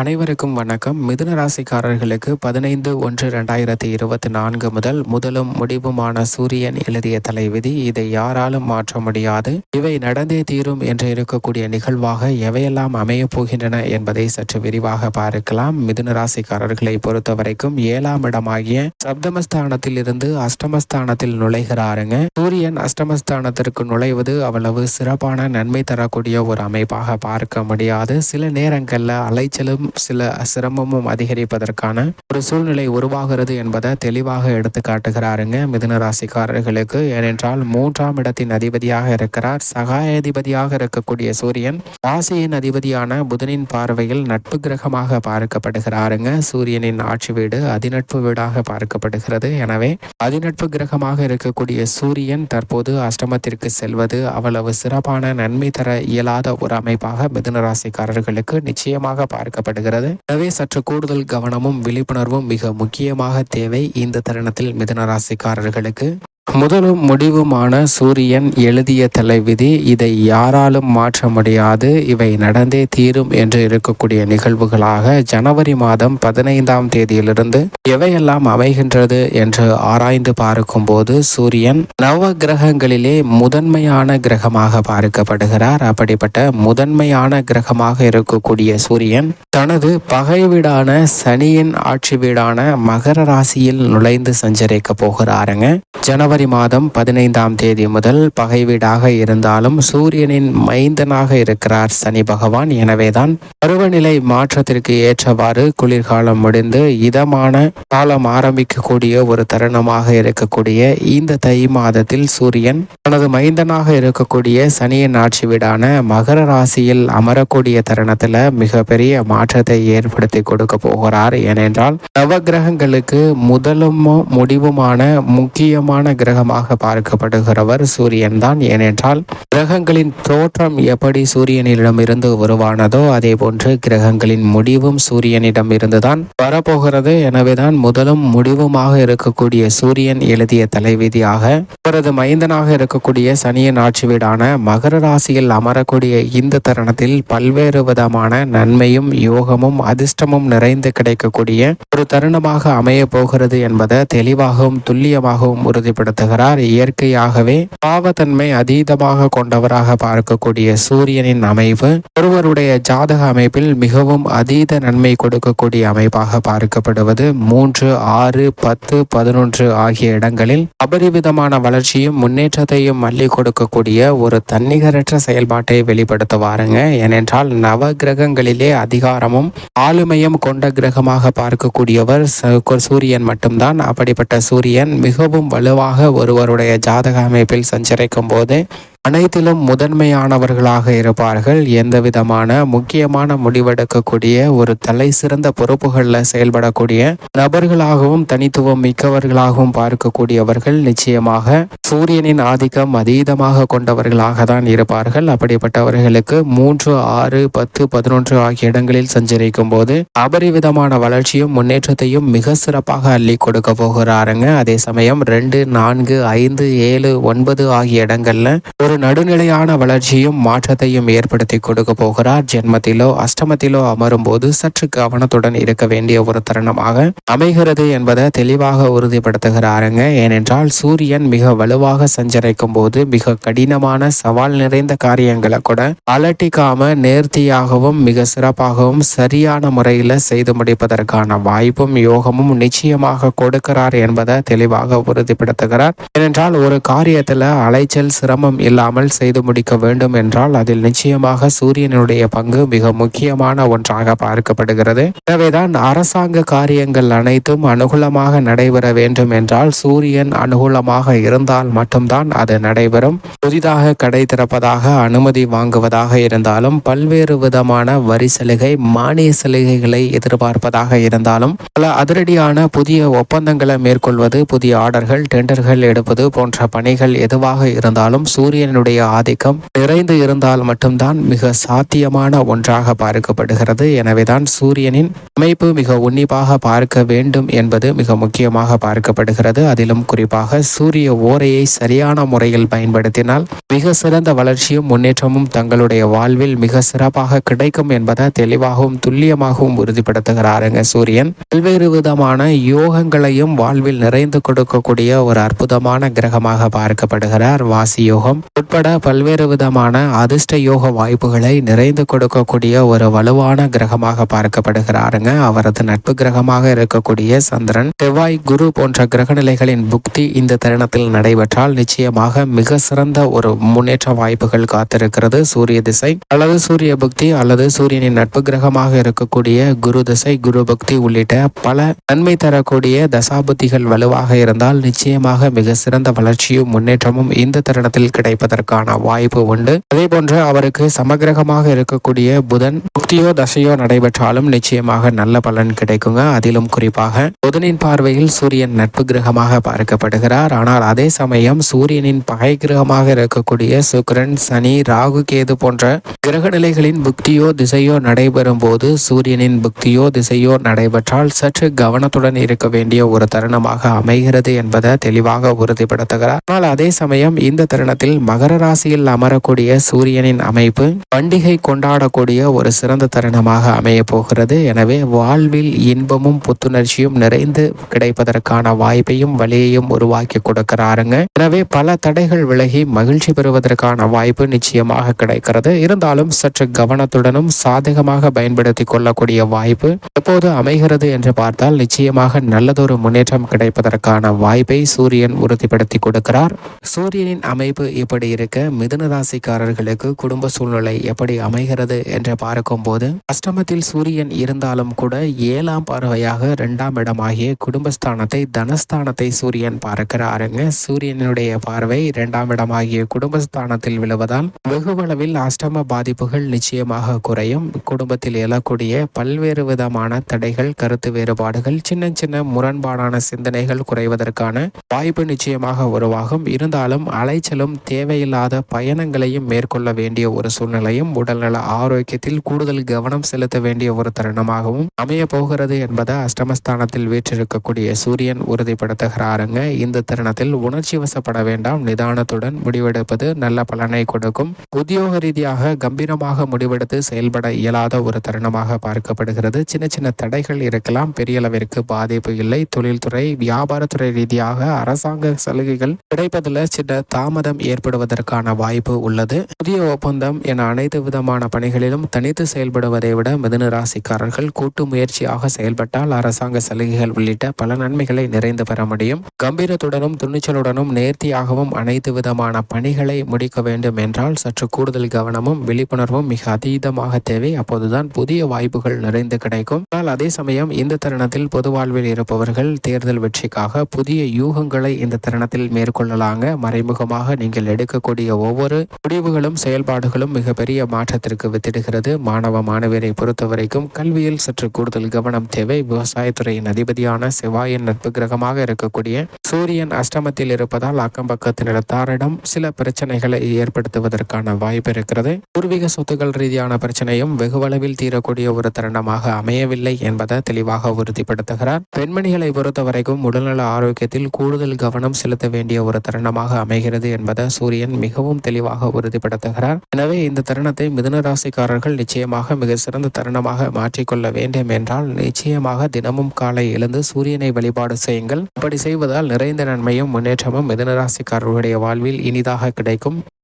அனைவருக்கும் வணக்கம். மிதுன ராசிக்காரர்களுக்கு பதினைந்து ஒன்று ரெண்டாயிரத்தி இருபத்தி நான்கு முதல் முதலும் முடிவுமான சூரியன் எழுதிய தலைவிதி இதை யாராலும் மாற்ற முடியாது. இவை நடந்தே தீரும் என்று இருக்கக்கூடிய நிகழ்வாக எவையெல்லாம் அமையப் போகின்றன என்பதை சற்று விரிவாக பார்க்கலாம். மிதுன ராசிக்காரர்களை பொறுத்தவரைக்கும் ஏழாம் இடமாகிய சப்தமஸ்தானத்தில் இருந்து அஷ்டமஸ்தானத்தில் நுழைகிறாருங்க. சூரியன் அஷ்டமஸ்தானத்திற்கு நுழைவது அவ்வளவு சிறப்பான நன்மை தரக்கூடிய ஒரு அமைப்பாக பார்க்க முடியாது. சில நேரங்கள்ல அலைச்சலும் சில சிரமமும் அதிகரிப்பதற்கான ஒரு சூழ்நிலை உருவாகிறது என்பதை தெளிவாக எடுத்து காட்டுகிறாருங்க. மிதுன ராசிக்காரர்களுக்கு ஏனென்றால் மூன்றாம் இடத்தின் அதிபதியாக இருக்கிறார். சகாயாதிபதியாக இருக்கக்கூடிய சூரியன் ராசியின் அதிபதியான புதனின் பார்வையில் நட்பு கிரகமாக பார்க்கப்படுகிறாருங்க. சூரியனின் ஆட்சி வீடு அதிநட்பு வீடாக பார்க்கப்படுகிறது. எனவே அதிநட்பு கிரகமாக இருக்கக்கூடிய சூரியன் தற்போது அஷ்டமத்திற்கு செல்வது அவ்வளவு சிறப்பான நன்மை தர இயலாத ஒரு அமைப்பாக மிதுன ராசிக்காரர்களுக்கு நிச்சயமாக பார்க்கப்படும் காணப்படுகிறது. எனவே சற்று கூடுதல் கவனமும் விழிப்புணர்வும் மிக முக்கியமாக தேவை இந்த தருணத்தில் மிதனராசிக்காரர்களுக்கு. முதலும் முடிவுமான சூரியன் எழுதிய தலைவிதி இதை யாராலும் மாற்ற முடியாது. இவை நடந்தே தீரும் என்று இருக்கக்கூடிய நிகழ்வுகளாக ஜனவரி மாதம் பதினைந்தாம் தேதியிலிருந்து எவையெல்லாம் அமைகின்றது என்று ஆராய்ந்து பார்க்கும் போது சூரியன் நவ கிரகங்களிலே முதன்மையான கிரகமாக பார்க்கப்படுகிறார். அப்படிப்பட்ட முதன்மையான கிரகமாக இருக்கக்கூடிய சூரியன் தனது பகை வீடான சனியின் ஆட்சி வீடான மகர ராசியில் நுழைந்து சஞ்சரிக்க போகிறாருங்க. ஜனவரி மாதம் பதினைந்தாம் தேதி முதல் பகை வீடாக இருந்தாலும் சூரியனின் மைந்தனாக இருக்கிறார் சனி பகவான். எனவேதான் பருவநிலை மாற்றத்திற்கு ஏற்றவாறு குளிர்காலம் முடிந்து இதமான காலம் ஆரம்பிக்கக்கூடிய ஒரு தருணமாக இருக்கக்கூடிய இந்த தை மாதத்தில் சூரியன் தனது மைந்தனாக இருக்கக்கூடிய சனியின் ஆட்சி வீடான மகர ராசியில் அமரக்கூடிய தருணத்துல மிகப்பெரிய மாற்றத்தை ஏற்படுத்தி கொடுக்க போகிறார். ஏனென்றால் நவ கிரகங்களுக்கு முதலும் முடிவுமான முக்கியமான கிரகமாக பார்க்கப்படுகிறவர் சூரியன் தான். ஏனென்றால் கிரகங்களின் தோற்றம் எப்படி சூரியனிடம் இருந்து உருவானதோ அதே போன்று கிரகங்களின் முடிவும் சூரியனிடம் இருந்துதான் வரப்போகிறது. எனவேதான் முதலும் முடிவுமாக இருக்கக்கூடிய சூரியன் எழுதிய தலைவிதியாக அவரது மைந்தனாக இருக்கக்கூடிய சனியின் ஆட்சி வீடான மகர ராசியில் அமரக்கூடிய இந்த தருணத்தில் பல்வேறு விதமான நன்மையும் யோகமும் அதிர்ஷ்டமும் நிறைந்து கிடைக்கக்கூடிய ஒரு தருணமாக அமைய போகிறது என்பதை தெளிவாகவும் துல்லியமாகவும் காட்டுகிறார் இயற்கையாகவே பாவத்தன்மை அதீதமாக கொண்டவராக பார்க்கக்கூடிய சூரியனின் அமைவு ஒருவருடைய ஜாதக அமைப்பில் மிகவும் அதீத நன்மை கொடுக்கக்கூடிய அமைப்பாக பார்க்கப்படுவது மூன்று ஆறு பத்து பதினொன்று ஆகிய இடங்களில் அபரிவிதமான வளர்ச்சியும் முன்னேற்றத்தையும் மல்லி கொடுக்கக்கூடிய ஒரு தன்னிகரற்ற செயல்பாட்டை வெளிப்படுத்துவாருங்க. ஏனென்றால் நவ கிரகங்களிலே அதிகாரமும் ஆளுமையும் கொண்ட கிரகமாக பார்க்கக்கூடியவர் சூரியன் மட்டும்தான். அப்படிப்பட்ட சூரியன் மிகவும் வலுவாக ஒருவருடைய ஜாதக அமைப்பில் சஞ்சரிக்கும் போது அனைத்திலும் முதன்மையானவர்களாக இருப்பார்கள். எந்த விதமான முக்கியமான முடிவெடுக்கக்கூடிய ஒரு தலை சிறந்த பொறுப்புகளில் செயல்படக்கூடிய நபர்களாகவும் தனித்துவம் மிக்கவர்களாகவும் பார்க்கக்கூடியவர்கள் நிச்சயமாக சூரியனின் ஆதிக்கம் அதீதமாக கொண்டவர்களாக தான் இருப்பார்கள். அப்படிப்பட்டவர்களுக்கு மூன்று ஆறு பத்து பதினொன்று ஆகிய இடங்களில் சஞ்சரிக்கும் போது அபரிவிதமான வளர்ச்சியும் முன்னேற்றத்தையும் மிக சிறப்பாக அள்ளி கொடுக்க போகிறாருங்க. அதே சமயம் ரெண்டு நான்கு ஐந்து ஏழு ஒன்பது ஆகிய இடங்கள்ல ஒரு நடுநிலையான வளர்ச்சியும் மாற்றத்தையும் ஏற்படுத்தி கொடுக்க போகிறார். ஜென்மத்திலோ அஷ்டமத்திலோ அமரும் போது சற்று கவனத்துடன் இருக்க வேண்டிய ஒரு தருணமாக அமைகிறது என்பதை தெளிவாக உறுதிப்படுத்துகிறாருங்க. ஏனென்றால் சூரியன் மிக வலுவாக சஞ்சரிக்கும் போது மிக கடினமான சவால் நிறைந்த காரியங்களை கூட அலட்டிக்காம நேர்த்தியாகவும் மிக சிறப்பாகவும் சரியான முறையில் செய்து முடிப்பதற்கான வாய்ப்பும் யோகமும் நிச்சயமாக கொடுக்கிறார் என்பதை தெளிவாக உறுதிப்படுத்துகிறார். ஏனென்றால் ஒரு காரியத்தில் அலைச்சல் சிரமம் இல்லாமல் இல்லாமல் செய்து முடிக்க வேண்டும் என்றால் அதில் நிச்சயமாக சூரியனுடைய பங்கு மிக முக்கியமான ஒன்றாக பார்க்கப்படுகிறது. எனவேதான் அரசாங்க காரியங்கள் அனைத்தும் அனுகூலமாக நடைபெற வேண்டும் என்றால் சூரியன் அனுகூலமாக இருந்தால் மட்டும்தான் அது நடைபெறும். புதிதாக கடை திறப்பதாக அனுமதி வாங்குவதாக இருந்தாலும் பல்வேறு விதமான வரி சலுகை மானிய சலுகைகளை எதிர்பார்ப்பதாக இருந்தாலும் பல அதிரடியான புதிய ஒப்பந்தங்களை மேற்கொள்வது புதிய ஆர்டர்கள் டெண்டர்கள் எடுப்பது போன்ற பணிகள் எதுவாக இருந்தாலும் சூரியன் சூரியனுடைய ஆதிக்கம் நிறைந்து இருந்தால் மட்டும்தான் மிக சாத்தியமான ஒன்றாக பார்க்கப்படுகிறது. எனவேதான் சூரியனின் அமைப்பு மிக உன்னிப்பாக பார்க்க வேண்டும் என்பது மிக முக்கியமாக பார்க்கப்படுகிறது. அதிலும் குறிப்பாக சூரிய ஓரையை சரியான முறையில் பயன்படுத்தினால் மிக சிறந்த வளர்ச்சியும் முன்னேற்றமும் தங்களுடைய வாழ்வில் மிக சிறப்பாக கிடைக்கும் என்பதை தெளிவாகவும் துல்லியமாகவும் உறுதிப்படுத்துகிறாருங்க சூரியன். பல்வேறு விதமான யோகங்களையும் வாழ்வில் நிறைந்து கொடுக்கக்கூடிய ஒரு அற்புதமான கிரகமாக பார்க்கப்படுகிறார். வாசி யோகம். உட்பட பல்வேறு விதமான அதிர்ஷ்ட யோக வாய்ப்புகளை நிறைந்து கொடுக்கக்கூடிய ஒரு வலுவான கிரகமாக பார்க்கப்படுகிறாருங்க. அவரது நட்பு கிரகமாக இருக்கக்கூடிய சந்திரன். செவ்வாய் குரு போன்ற கிரகநிலைகளின் புக்தி இந்த தருணத்தில் நடைபெற்றால் நிச்சயமாக மிக சிறந்த ஒரு முன்னேற்ற வாய்ப்புகள் காத்திருக்கிறது. சூரிய திசை அல்லது சூரிய புக்தி அல்லது சூரியனின் நட்பு கிரகமாக இருக்கக்கூடிய குரு திசை குரு பக்தி உள்ளிட்ட பல நன்மை தரக்கூடிய தசாபுத்திகள் வலுவாக இருந்தால் நிச்சயமாக மிக சிறந்த வளர்ச்சியும் முன்னேற்றமும் இந்த தருணத்தில் இருப்பதற்கான வாய்ப்பு உண்டு. அதே போன்று அவருக்கு சமகிரகமாக இருக்கக்கூடிய புதன் புக்தியோ தசையோ நடைபெற்றாலும் நிச்சயமாக நல்ல பலன் கிடைக்குங்க. அதிலும் குறிப்பாக புதனின் பார்வையில் சூரியன் நட்பு கிரகமாக பார்க்கப்படுகிறார். ஆனால் அதே சமயம் சூரியனின் பகை கிரகமாக இருக்கக்கூடிய சுக்கரன் சனி ராகு கேது போன்ற கிரக நிலைகளின் புக்தியோ திசையோ நடைபெறும் போது சூரியனின் புக்தியோ திசையோ நடைபெற்றால் சற்று கவனத்துடன் இருக்க வேண்டிய ஒரு தருணமாக அமைகிறது என்பதை தெளிவாக உறுதிப்படுத்துகிறார். ஆனால் அதே சமயம் இந்த தருணத்தில் மகர ராசியில் அமரக்கூடிய சூரியனின் அமைப்பு பண்டிகை கொண்டாடக்கூடிய ஒரு சிறந்த தருணமாக அமைய போகிறது. எனவே வாழ்வில் இன்பமும் புத்துணர்ச்சியும் நிறைந்து கிடைப்பதற்கான வாய்ப்பையும் வழியையும் உருவாக்கி கொடுக்கிறாருங்க. எனவே பல தடைகள் விலகி மகிழ்ச்சி பெறுவதற்கான வாய்ப்பு நிச்சயமாக கிடைக்கிறது. இருந்தாலும் சற்று கவனத்துடனும் சாதகமாக பயன்படுத்தி கொள்ளக்கூடிய வாய்ப்பு எப்போது அமைகிறது என்று பார்த்தால் நிச்சயமாக நல்லதொரு முன்னேற்றம் கிடைப்பதற்கான வாய்ப்பை சூரியன் உறுதிப்படுத்தி கொடுக்கிறார். சூரியனின் அமைப்பு இப்படி இருக்க மிதுன ராசிக்காரர்களுக்கு குடும்ப சூழ்நிலை எப்படி அமைகிறது என்று பார்க்கும் போது அஷ்டமத்தில் சூரியன் இருந்தாலும் கூட ஏழாம் பார்வையாக இரண்டாம் இடமாகிய குடும்பஸ்தானத்தை தனஸ்தானத்தை சூரியன் பார்க்கிறாருங்க. சூரியனுடைய பார்வை இரண்டாம் இடமாகிய குடும்பஸ்தானத்தில் விழுவதால் வெகுவளவில் அஷ்டம பாதிப்புகள் நிச்சயமாக குறையும். குடும்பத்தில் எழக்கூடிய பல்வேறு விதமான தடைகள் கருத்து வேறுபாடுகள் சின்ன சின்ன முரண்பாடான சிந்தனைகள் குறைவதற்கான வாய்ப்பு நிச்சயமாக உருவாகும். இருந்தாலும் அலைச்சலும் தேவை தேவையில்லாத பயணங்களையும் மேற்கொள்ள வேண்டிய ஒரு சூழ்நிலையும் உடல்நல ஆரோக்கியத்தில் கூடுதல் கவனம் செலுத்த வேண்டிய ஒரு தருணமாகவும் அமைய போகிறது என்பதை அஷ்டமஸ்தானத்தில் வீற்றிருக்கக்கூடிய சூரியன் உறுதிப்படுத்துகிறாருங்க. இந்த தருணத்தில் உணர்ச்சி வசப்பட வேண்டாம். நிதானத்துடன் முடிவெடுப்பது நல்ல பலனை கொடுக்கும். உத்தியோக ரீதியாக கம்பீரமாக முடிவெடுத்து செயல்பட இயலாத ஒரு தருணமாக பார்க்கப்படுகிறது. சின்ன சின்ன தடைகள் இருக்கலாம். பெரிய அளவிற்கு பாதிப்பு இல்லை. தொழில்துறை வியாபாரத்துறை ரீதியாக அரசாங்க சலுகைகள் கிடைப்பதில் சின்ன தாமதம் ஏற்படுவதற்கான வாய்ப்பு உள்ளது. புதிய ஒப்பந்தம் என அனைத்து விதமான பணிகளிலும் தனித்து செயல்படுவதை விட மிதுன ராசிக்காரர்கள் கூட்டு முயற்சியாக செயல்பட்டால் அரசாங்க சலுகைகள் உள்ளிட்ட பல நன்மைகளை நிறைந்து பெற முடியும். கம்பீரத்துடனும் துணிச்சலுடனும் நேர்த்தியாகவும் அனைத்து விதமான பணிகளை முடிக்க வேண்டும் என்றால் சற்று கூடுதல் கவனமும் விழிப்புணர்வும் மிக அதீதமாக தேவை. அப்போதுதான் புதிய வாய்ப்புகள் நிறைந்து கிடைக்கும். ஆனால் அதே சமயம் இந்த தருணத்தில் பொது வாழ்வில் இருப்பவர்கள் தேர்தல் வெற்றிக்காக புதிய யூகங்களை இந்த தருணத்தில் மேற்கொள்ளலாங்க. மறைமுகமாக நீங்கள் எடுக்க எடுக்கக்கூடிய ஒவ்வொரு முடிவுகளும் செயல்பாடுகளும் மிகப்பெரிய மாற்றத்திற்கு வித்திடுகிறது. மாணவ மாணவியரை பொறுத்தவரைக்கும் கல்வியில் சற்று கூடுதல் கவனம் தேவை. விவசாயத்துறையின் அதிபதியான செவ்வாயின் நட்பு கிரகமாக இருக்கக்கூடிய சூரியன் அஷ்டமத்தில் இருப்பதால் அக்கம் பக்கத்தினத்தாரிடம் சில பிரச்சனைகளை ஏற்படுத்துவதற்கான வாய்ப்பு இருக்கிறது. பூர்வீக சொத்துக்கள் ரீதியான பிரச்சனையும் வெகுவளவில் தீரக்கூடிய ஒரு தருணமாக அமையவில்லை என்பதை தெளிவாக உறுதிப்படுத்துகிறார். பெண்மணிகளை பொறுத்தவரைக்கும் உடல்நல ஆரோக்கியத்தில் கூடுதல் கவனம் செலுத்த வேண்டிய ஒரு தருணமாக அமைகிறது என்பதை சூரியன் மிகவும் தெளிவாக உறுதிப்படுத்துகிறார். எனவே இந்த தருணத்தை மிதுன ராசிக்காரர்கள் நிச்சயமாக மிக சிறந்த தருணமாக மாற்றிக்கொள்ள வேண்டும் என்றால் நிச்சயமாக தினமும் காலை எழுந்து சூரியனை வழிபாடு செய்யுங்கள். அப்படி செய்வதால் நிறைந்த நன்மையும் முன்னேற்றமும் மிதுன ராசிக்காரர்களுடைய வாழ்வில் இனிதாக கிடைக்கும்.